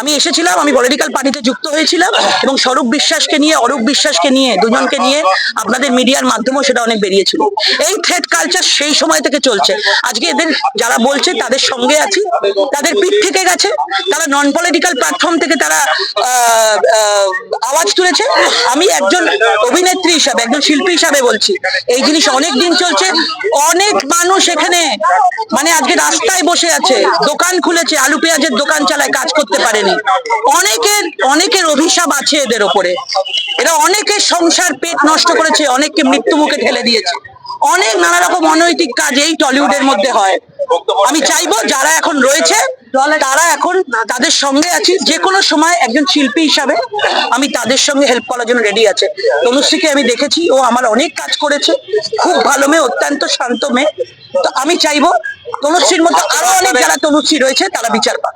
আমি এসেছিলাম, আমি পলিটিক্যাল পার্টিতে যুক্ত হয়েছিলাম এবং স্বরূপ বিশ্বাসকে নিয়ে, অরূপ বিশ্বাসকে নিয়ে, দুজনকে নিয়ে আপনাদের মিডিয়ার মাধ্যমেও সেটা অনেক বেরিয়েছিল। এই থ্রেড কালচার সেই সময় থেকে চলছে। আজকে এদের যারা বলছে, তাদের সঙ্গে আছি, তাদের পিঠ থেকে গেছে, তারা নন পলিটিক্যাল প্ল্যাটফর্ম থেকে তারা আওয়াজ তুলেছে। আমি একজন অভিনেত্রী হিসাবে, একজন শিল্পী হিসাবে বলছি, এই জিনিস অনেক দিন চলছে, অনেক মানুষ এখানে মানে আজকে রাস্তায় বসে আছে, দোকান খুলেছে, আলু পেঁয়াজের দোকান চালায়, কাজ করতে পারেনি। অনেকের অনেকের অভিশাপ আছে এদের ওপরে। এরা অনেকের সংসার পেট নষ্ট করেছে, অনেককে মৃত্যু মুখে ঠেলে দিয়েছে। অনেক নানা রকম অনৈতিক কাজ এই টলিউডের মধ্যে হয়। আমি চাইব যারা এখন রয়েছে তারা এখন তাদের সঙ্গে আছি যে কোনো সময় একজন শিল্পী হিসাবে আমি তাদের সঙ্গে হেল্প করার জন্য রেডি আছে। তনুশ্রীকে আমি দেখেছি ও আমার অনেক কাজ করেছে খুব ভালো মেয়ে অত্যন্ত শান্ত মেয়ে। তো আমি চাইব তনুশ্রীর মতো আরও অনেক যারা তনুশ্রী রয়েছে তারা বিচার পাক।